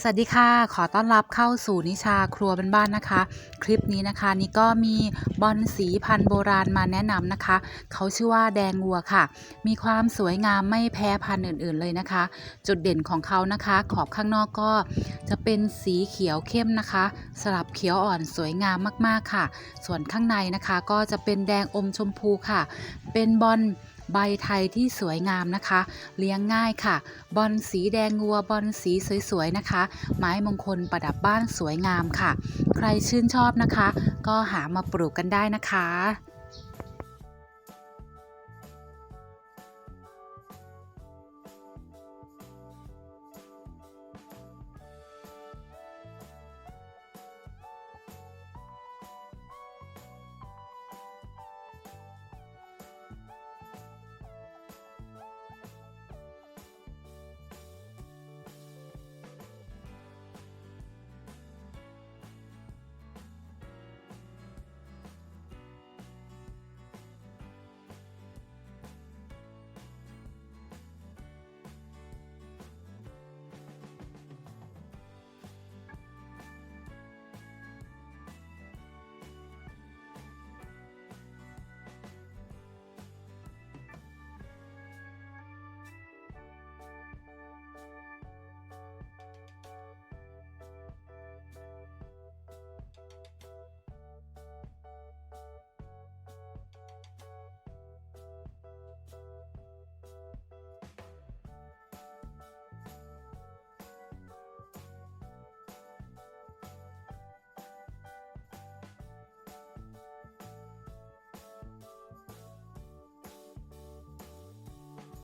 สวัสดีค่ะ ขอต้อนรับเข้าสู่นิชาครัวบ้านๆนะคะ คลิปนี้นะคะนี่ก็มีบอลสีพันธุ์โบราณมาแนะนำนะคะ เขาชื่อว่าแดงวัวค่ะ มีความสวยงามไม่แพ้พันธุ์อื่นๆเลยนะคะ จุดเด่นของเขานะคะ ขอบข้างนอกก็จะเป็นสีเขียวเข้มนะคะ สลับเขียวอ่อนสวยงามมากๆค่ะ ส่วนข้างในนะคะ ก็จะเป็นแดงอมชมพูค่ะ เป็นบอล ใบไทยที่สวยงามนะคะ เลี้ยงง่ายค่ะ บอลสีแดงงัวบอลสีสวยๆนะคะ ไม้มงคลประดับบ้านสวยงามค่ะ ใครชื่นชอบนะคะ ก็หามาปลูกกันได้นะคะ